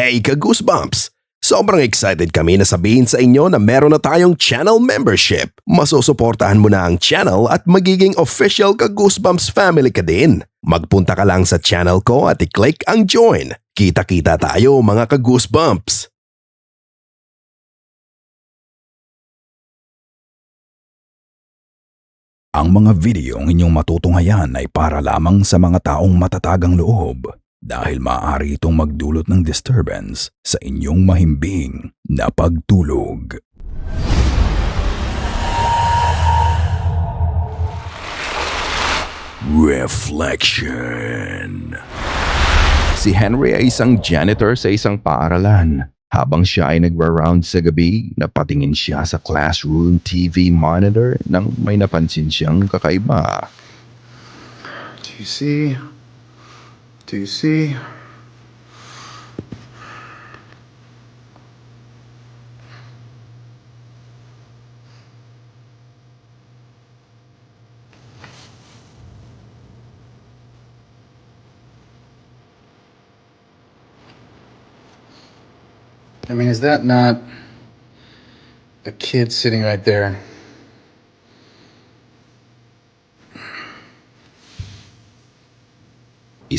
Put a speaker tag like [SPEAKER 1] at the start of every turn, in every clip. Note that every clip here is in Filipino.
[SPEAKER 1] Hey ka-goosebumps! Sobrang excited kami na sabihin sa inyo na meron na tayong channel membership. Masusuportahan mo na ang channel at magiging official ka-goosebumps family ka din. Magpunta ka lang sa channel ko at i-click ang join. Kita-kita tayo mga ka-goosebumps!
[SPEAKER 2] Ang mga videong inyong matutunghayan ay para lamang sa mga taong matatagang loob dahil maaari itong magdulot ng disturbance sa inyong mahimbing na pagtulog. Reflection
[SPEAKER 3] Si Henry ay isang janitor sa isang paaralan. Habang siya ay nagra-round sa gabi, napatingin siya sa classroom TV monitor nang may napansin siyang kakaiba.
[SPEAKER 4] Do you see? Do you see? I mean, is that not a kid sitting right there?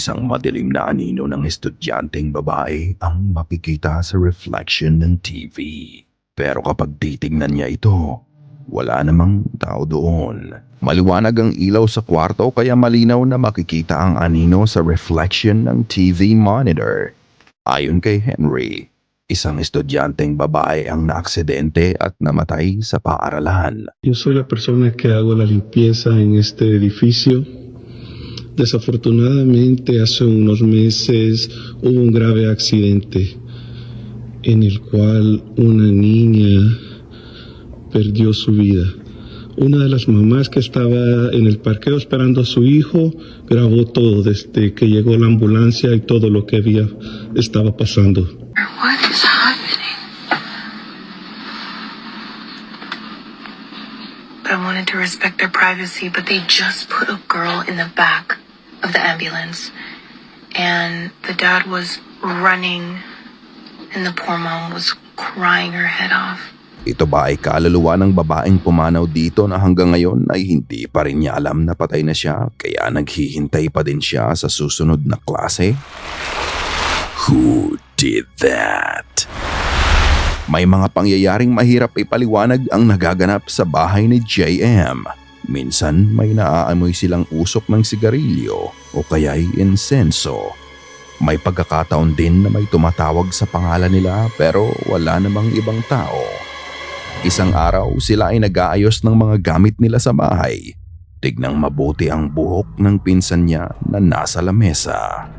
[SPEAKER 3] Isang madilim na anino ng estudyanteng babae ang makikita sa reflection ng TV. Pero kapag titingnan niya ito, wala namang tao doon. Maliwanag ang ilaw sa kwarto kaya malinaw na makikita ang anino sa reflection ng TV monitor. Ayon kay Henry, isang estudyanteng babae ang naaksidente at namatay sa paaralan.
[SPEAKER 5] Yo soy la persona que hago la limpieza en este edificio. Desafortunadamente, hace unos meses hubo un grave accidente en el cual una niña perdió su vida. Una de las mamás que estaba en el parqueo esperando a su hijo grabó todo desde que llegó la ambulancia y todo lo que había estaba pasando.
[SPEAKER 6] I wanted to respect their privacy, but they just put a girl in the back of the ambulance. And the dad was running, and the poor mom was crying her head off.
[SPEAKER 3] Ito ba ay kaluluwa ng babaeng pumanaw dito na hanggang ngayon ay hindi pa rin niya alam na patay na siya kaya naghihintay pa din siya sa susunod na klase? Who did that? May mga pangyayaring mahirap ipaliwanag ang nagaganap sa bahay ni JM. Minsan may naaamoy silang usok ng sigarilyo o kaya'y insenso. May pagkakataon din na may tumatawag sa pangalan nila pero wala namang ibang tao. Isang araw sila ay nag-aayos ng mga gamit nila sa bahay. Tignang mabuti ang buhok ng pinsan niya na nasa lamesa.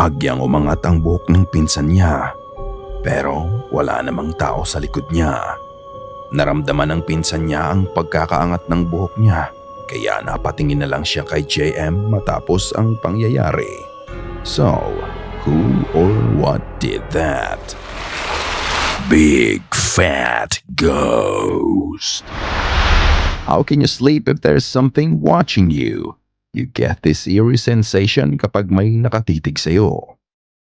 [SPEAKER 3] Bahagyang umangat ang buhok ng pinsan niya. Pero wala namang tao sa likod niya. Naramdaman ng pinsan niya ang pagkakaangat ng buhok niya. Kaya napatingin na lang siya kay JM matapos ang pangyayari. So, who or what did that? Big Fat Ghost. How can you sleep if there's something watching you? You get this eerie sensation kapag may nakatitig sa'yo.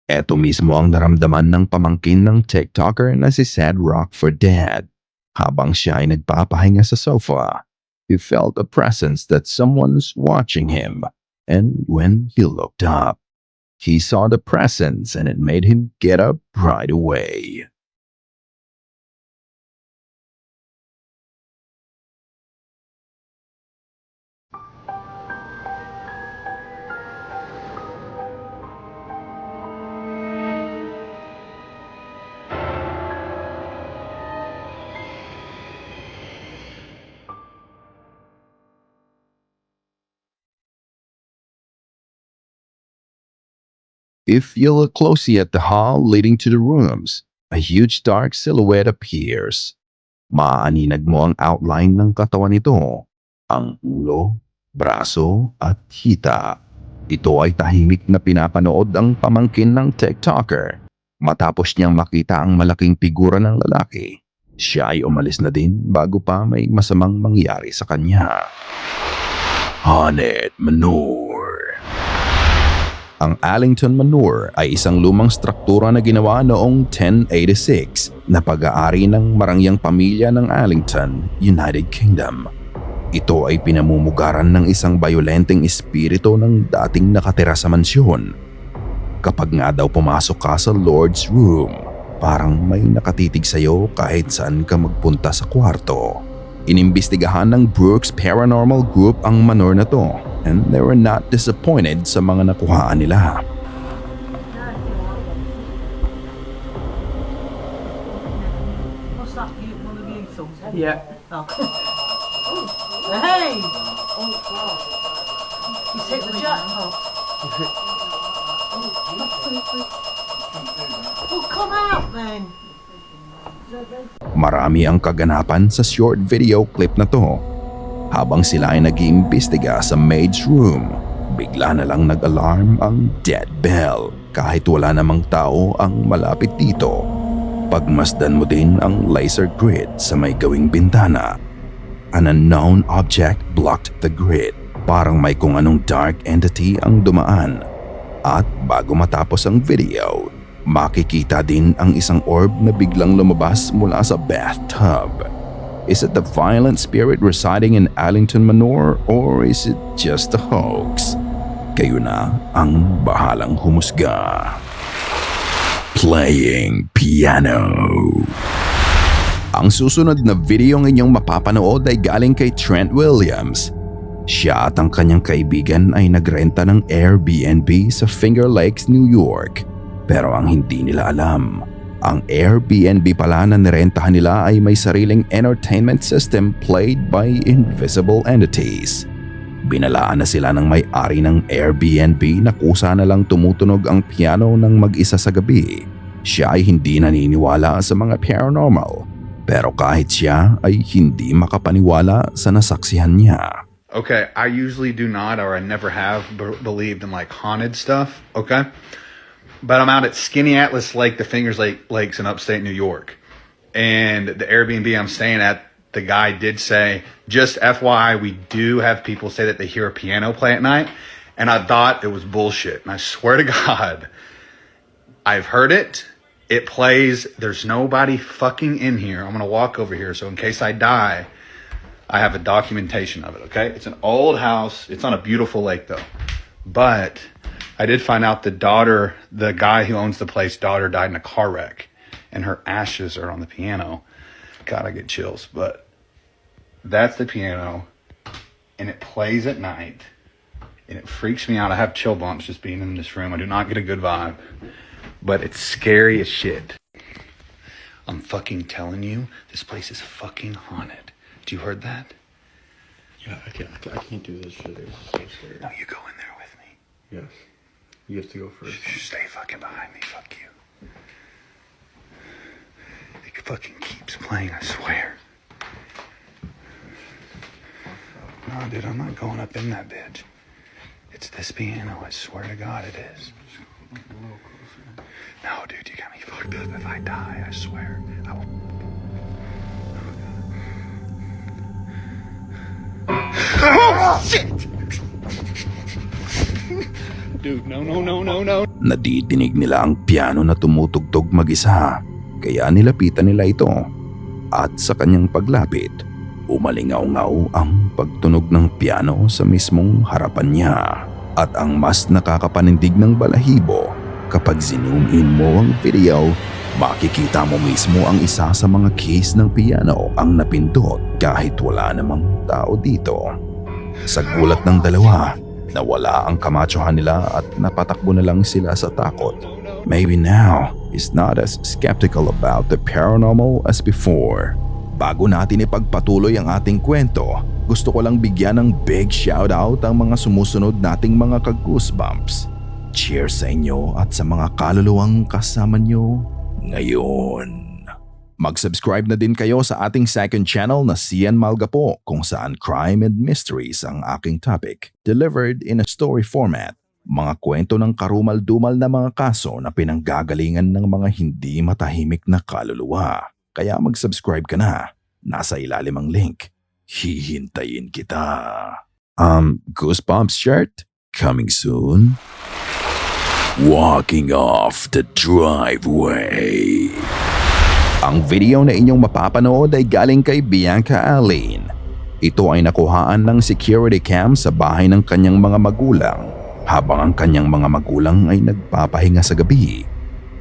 [SPEAKER 3] Eto mismo ang naramdaman ng pamangkin ng TikToker na si Sad Rock for Dad. Habang siya ay nagpapahinga sa sofa, he felt a presence that someone's watching him. And when he looked up, he saw the presence and it made him get up right away. If you look closely at the hall leading to the rooms, a huge dark silhouette appears. Maaninag mo ang outline ng katawan nito, ang ulo, braso at hita. Ito ay tahimik na pinapanood ang pamangkin ng TikToker Matapos niyang makita ang malaking figura ng lalaki, siya ay umalis na din bago pa may masamang mangyari sa kanya. Hanet Manure Ang Allington Manure ay isang lumang struktura na ginawa noong 1086 na pag-aari ng marangyang pamilya ng Allington, United Kingdom. Ito ay pinamumugaran ng isang bayolenteng espiritu ng dating nakatira sa mansyon. Kapag nga daw pumasok ka sa Lord's Room, parang may nakatitig sa'yo kahit saan ka magpunta sa kwarto. Inimbestigahan ng Brooks Paranormal Group ang manor na to and they were not disappointed sa mga nakuhaan nila.
[SPEAKER 7] Yeah. Hey! He's hit the jackpot. Oh, come out then.
[SPEAKER 3] Marami ang kaganapan sa short video clip na to. Habang sila ay nag-iimbestiga sa maid's room, bigla na lang nag-alarm ang dead bell kahit wala namang tao ang malapit dito. Pagmasdan mo din ang laser grid sa may gawing bintana. An unknown object blocked the grid. Parang may kung anong dark entity ang dumaan. At bago matapos ang video, makikita din ang isang orb na biglang lumabas mula sa bathtub. Is it the violent spirit residing in Allington Manor or is it just a hoax? Kayo na ang bahalang humusga. Playing piano. Ang susunod na video ng inyong mapapanood ay galing kay Trent Williams. Siya at ang kanyang kaibigan ay nagrenta ng Airbnb sa Finger Lakes, New York. Pero ang hindi nila alam, ang Airbnb pala na nirentahan nila ay may sariling entertainment system played by invisible entities. Binalaan na sila ng may-ari ng Airbnb na kusa na lang tumutunog ang piano ng mag-isa sa gabi. Siya ay hindi naniniwala sa mga paranormal, pero kahit siya ay hindi makapaniwala sa nasaksihan niya.
[SPEAKER 4] Okay, I usually do not, or I never have believed in like haunted stuff. Okay, but I'm out at Skinny Atlas Lake, the Fingers Lake Lakes in upstate New York, and the Airbnb I'm staying at. The guy did say, just FYI, we do have people say that they hear a piano play at night, and I thought it was bullshit. And I swear to God, I've heard it. It plays. There's nobody fucking in here. I'm gonna walk over here, so in case I die, I have a documentation of it, okay? It's an old house. It's on a beautiful lake, though. But I did find out the daughter, the guy who owns the place, daughter died in a car wreck, and her ashes are on the piano. God, I get chills. But that's the piano, and it plays at night, and it freaks me out. I have chill bumps just being in this room. I do not get a good vibe, but it's scary as shit. I'm fucking telling you, this place is fucking haunted. Do you heard that?
[SPEAKER 5] Yeah, I can't, I can't do this shit. It's so scary.
[SPEAKER 4] No, you go in there with me.
[SPEAKER 5] Yes. You have to go first.
[SPEAKER 4] Stay fucking behind me. Fuck you. It fucking keeps playing, I swear. No, dude, I'm not going up in that bitch. It's this piano, I swear to God it is. No, dude, you got me fucked up. If I die, I swear, I will. Oh, oh, shit! Dude, no, no, no, no, no.
[SPEAKER 3] Nadidinig nila ang piano na tumutugtog mag-isa, kaya nilapitan nila ito. At sa kanyang paglapit, umalingaw-ngaw ang pagtunog ng piano sa mismong harapan niya. At ang mas nakakapanindig ng balahibo, kapag zoom in mo ang video, makikita mo mismo ang isa sa mga keys ng piano ang napindot kahit wala namang tao dito. Sa gulat ng dalawa, nawala ang kamatsohan nila at napatakbo na lang sila sa takot. Maybe now is not as skeptical about the paranormal as before. Bago natin ipagpatuloy ang ating kwento, gusto ko lang bigyan ng big shoutout ang mga sumusunod nating mga ka-goosebumps. Cheers sa inyo at sa mga kaluluwang kasama nyo ngayon. Mag-subscribe na din kayo sa ating second channel na CN Malgapo kung saan crime and mysteries ang aking topic delivered in a story format. Mga kwento ng karumal-dumal na mga kaso na pinanggagalingan ng mga hindi matahimik na kaluluwa. Kaya mag-subscribe ka na. Nasa ilalim ang link. Hihintayin kita. Um, Goosebumps shirt? Coming soon? Walking off the driveway. Ang video na inyong mapapanood ay galing kay Bianca Allen. Ito ay nakuhaan ng security cam sa bahay ng kanyang mga magulang habang ang kanyang mga magulang ay nagpapahinga sa gabi.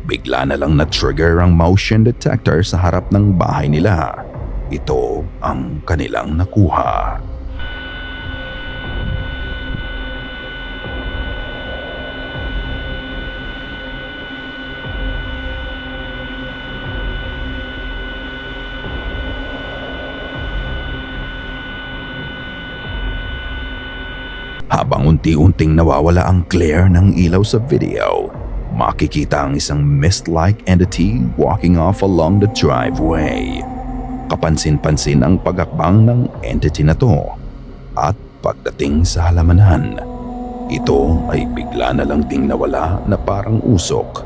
[SPEAKER 3] Bigla na lang na-trigger ang motion detector sa harap ng bahay nila. Ito ang kanilang nakuha. Unti-unting nawawala ang glare ng ilaw sa video, makikita ang isang mist-like entity walking off along the driveway. Kapansin-pansin ang pagakbang ng entity na to at pagdating sa halamanan, ito ay bigla na lang ding nawala na parang usok.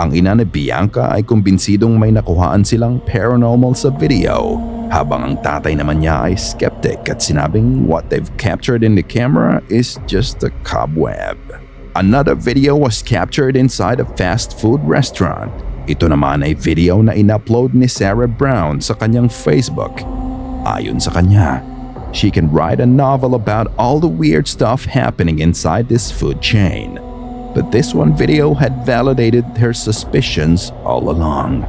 [SPEAKER 3] Ang ina ni Bianca ay kumbinsidong may nakuhaan silang paranormal sa video habang ang tatay naman niya ay skeptic at sinabing what they've captured in the camera is just a cobweb. Another video was captured inside a fast food restaurant. Ito naman ay video na in-upload ni Sarah Brown sa kanyang Facebook. Ayon sa kanya, she can write a novel about all the weird stuff happening inside this food chain. But this one video had validated her suspicions all along.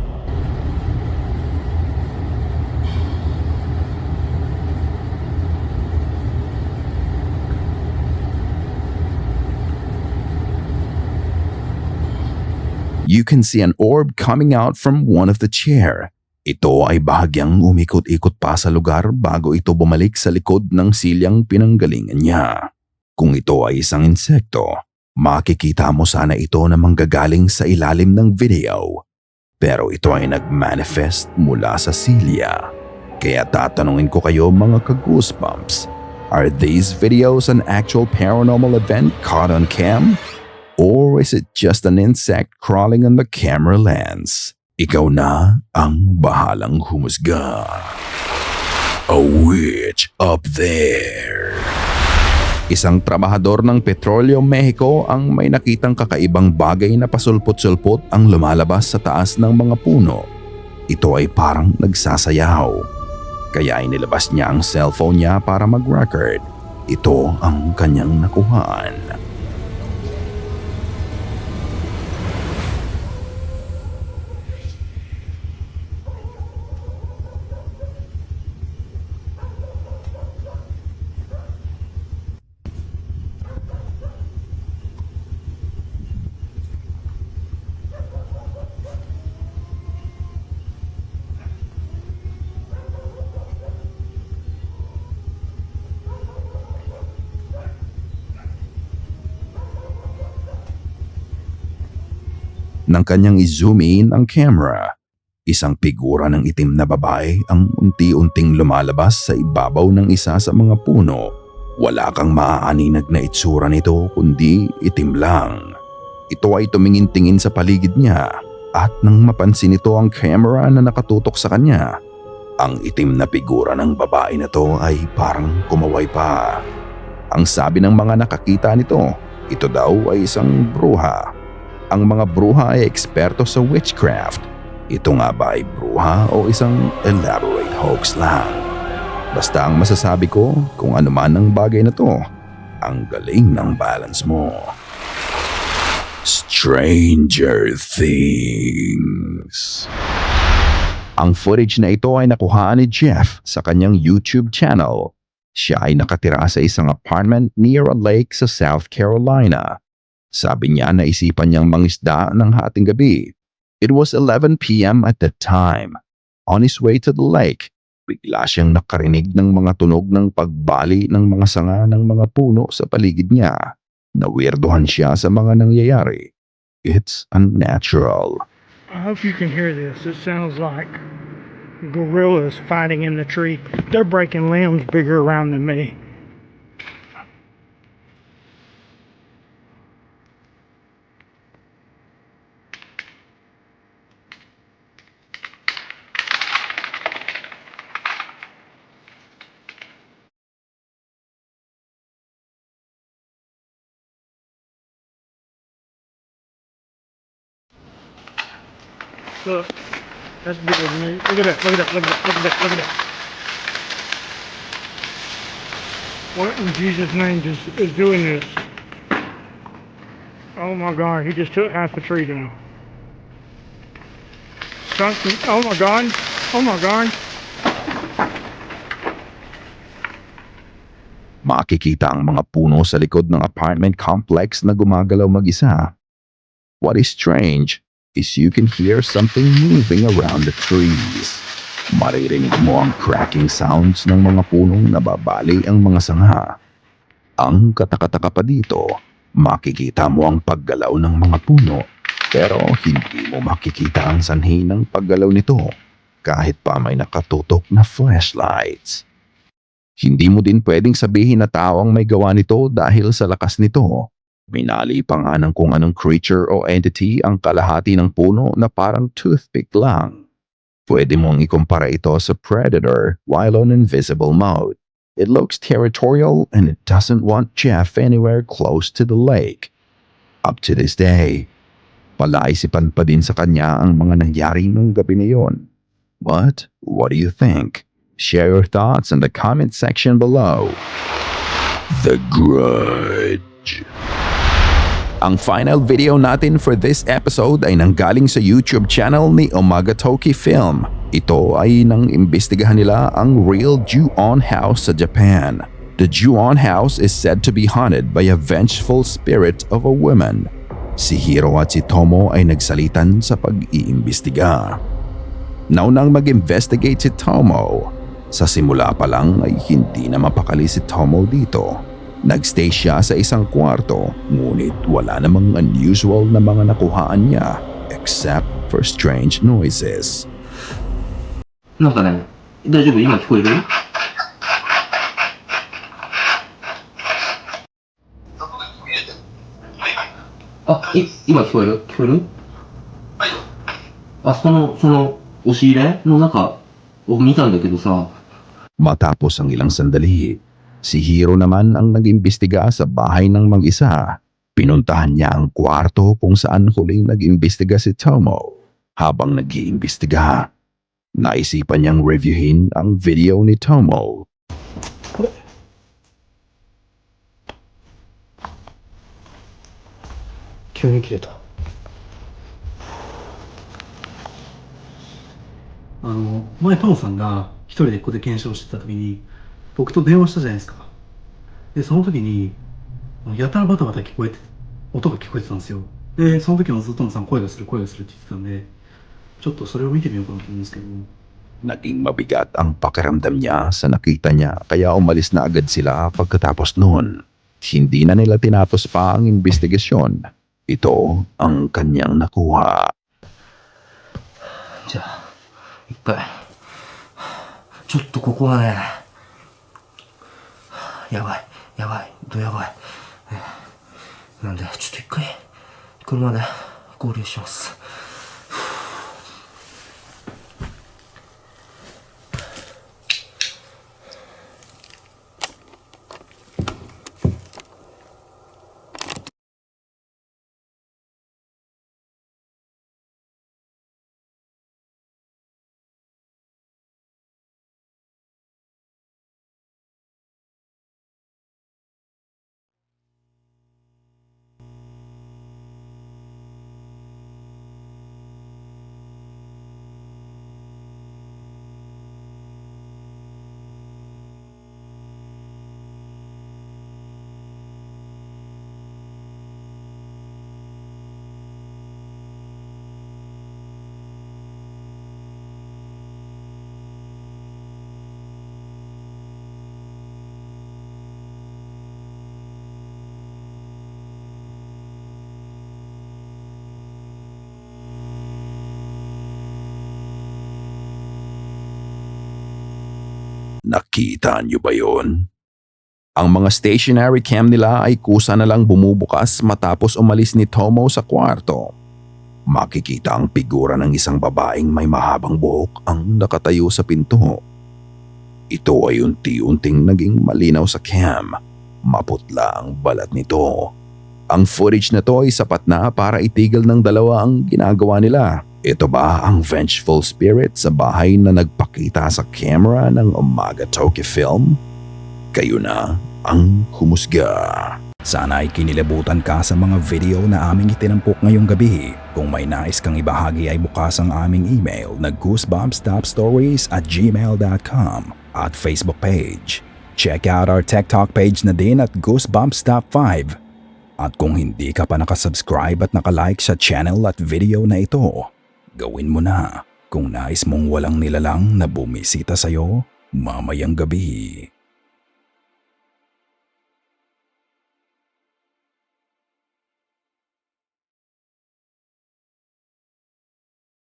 [SPEAKER 3] You can see an orb coming out from one of the chair. Ito ay bahagyang umikot-ikot pa sa lugar bago ito bumalik sa likod ng silyang pinanggalingan niya. Kung ito ay isang insekto, makikita mo sana ito na manggagaling sa ilalim ng video. Pero ito ay nag-manifest mula sa silya. Kaya tatanungin ko kayo mga ka-goosebumps, are these videos an actual paranormal event caught on cam? Or is it just an insect crawling on the camera lens? Ikaw na ang bahalang humusga. A witch up there. Isang trabahador ng Petroleo Mexico ang may nakitang kakaibang bagay na pasulpot-sulpot ang lumalabas sa taas ng mga puno. Ito ay parang nagsasayaw. Kaya inilabas niya ang cellphone niya para mag-record. Ito ang kanyang nakuhaan. Nang kanyang i-zoom in ang camera, isang figura ng itim na babae ang unti-unting lumalabas sa ibabaw ng isa sa mga puno. Wala kang maaaninag na itsura nito kundi itim lang. Ito ay tumingin-tingin sa paligid niya at nang mapansin nito ang camera na nakatutok sa kanya, ang itim na figura ng babae na to ay parang kumaway pa. Ang sabi ng mga nakakita nito, ito daw ay isang bruha ang mga bruha ay eksperto sa witchcraft. Ito nga ba ay bruha o isang elaborate hoax lang? Basta ang masasabi ko kung ano man ang bagay na to, ang galing ng balance mo. Stranger Things Ang footage na ito ay nakuhaan ni Jeff sa kanyang YouTube channel. Siya ay nakatira sa isang apartment near a lake sa South Carolina. Sabi niya na isipan niyang mangisda ng hating gabi. It was 11 p.m. at that time. On his way to the lake, bigla siyang nakarinig ng mga tunog ng pagbali ng mga sanga ng mga puno sa paligid niya. Nawirdohan siya sa mga nangyayari. It's unnatural.
[SPEAKER 8] I hope you can hear this. It sounds like gorillas fighting in the tree. They're breaking limbs bigger around than me. Look. That's bigger than me. Look at that. Look at that. Look at that. Look at that. Look at that. What in Jesus' name just is doing this? Oh my God! He just took half the tree down. Something. Oh my God! Oh my God!
[SPEAKER 3] Makikita ang mga puno sa likod ng apartment complex na gumagalaw mag-isa. What is strange is you can hear something moving around the trees. Maririnig mo ang cracking sounds ng mga punong nababali ang mga sanga. Ang katakataka pa dito, makikita mo ang paggalaw ng mga puno pero hindi mo makikita ang sanhi ng paggalaw nito kahit pa may nakatutok na flashlights. Hindi mo din pwedeng sabihin na tao ang may gawa nito dahil sa lakas nito. Minali pa nga ng kung anong creature o entity ang kalahati ng puno na parang toothpick lang. Pwede mong ikumpara ito sa predator while on invisible mode. It looks territorial and it doesn't want Jeff anywhere close to the lake. Up to this day, palaisipan pa din sa kanya ang mga nangyari nung gabi na yon. What? What do you think? Share your thoughts in the comment section below. The Grudge. Ang final video natin for this episode ay nanggaling sa YouTube channel ni Omagatoki Film. Ito ay nang imbestigahan nila ang real Ju-on House sa Japan. The Ju-on House is said to be haunted by a vengeful spirit of a woman. Si Hiro at si Tomo ay nagsalitan sa pag-iimbestiga. Naunang mag-investigate si Tomo. Sa simula pa lang ay hindi na mapakali si Tomo dito. Nagstay siya sa isang kwarto ngunit wala namang unusual na mga nakuhaan niya except for strange noises.
[SPEAKER 9] なんかね、大丈夫今聞こえるあ、い、今聞こえる聞こえるあ、その、その、押し入れの中を見たんだけどさ、
[SPEAKER 3] Matapos ang ilang sandali, si Hiro naman ang nag-imbestiga sa bahay ng mag-isa. Pinuntahan niya ang kwarto kung saan huling nag-imbestiga si Tomo. Habang nag-iimbestiga, naisipan niyang reviewin ang video ni Tomo.
[SPEAKER 9] 急に切れた。
[SPEAKER 10] あの、前トモさんが一人でここで検証してた時に、 僕と電話したじゃないですか。で、その時に、やたらバタバタ聞こえて、音が聞こえてたんですよ。で、その時もずっさん声がする、声がするって言ってたんで、ちょっとそれを見てみようかなと思うんですけど、
[SPEAKER 3] Naging mabigat ang pakiramdam niya sa nakita niya kaya umalis na agad sila pagkatapos noon. Hindi na nila tinapos pa ang investigasyon. Ito ang kanyang nakuha.
[SPEAKER 9] じゃあ、一回。ちょっとここはね、やばい、やばい、どやばい。なんで、ちょっと一回、車で合流します。
[SPEAKER 3] Nakita niyo ba yon? Ang mga stationary cam nila ay kusa na lang bumubukas matapos umalis ni Tomo sa kwarto. Makikita ang figura ng isang babaeng may mahabang buhok ang nakatayo sa pinto. Ito ay unti-unting naging malinaw sa cam. Maputla ang balat nito. Ang footage na to ay sapat na para itigil ng dalawa ang ginagawa nila.
[SPEAKER 11] Ito ba ang vengeful spirit sa bahay na nagpakita sa camera ng Umaga Toki Film? Kayo na ang humusga.
[SPEAKER 3] Sana ay kinilabutan ka sa mga video na aming itinampok ngayong gabi. Kung may nais kang ibahagi ay bukas ang aming email na goosebumpstopstories at gmail.com at Facebook page. Check out our TikTok page na din at goosebumpstop5. At kung hindi ka pa nakasubscribe at nakalike sa channel at video na ito, gawin mo na kung nais mong walang nilalang na bumisita sa'yo mamayang gabi.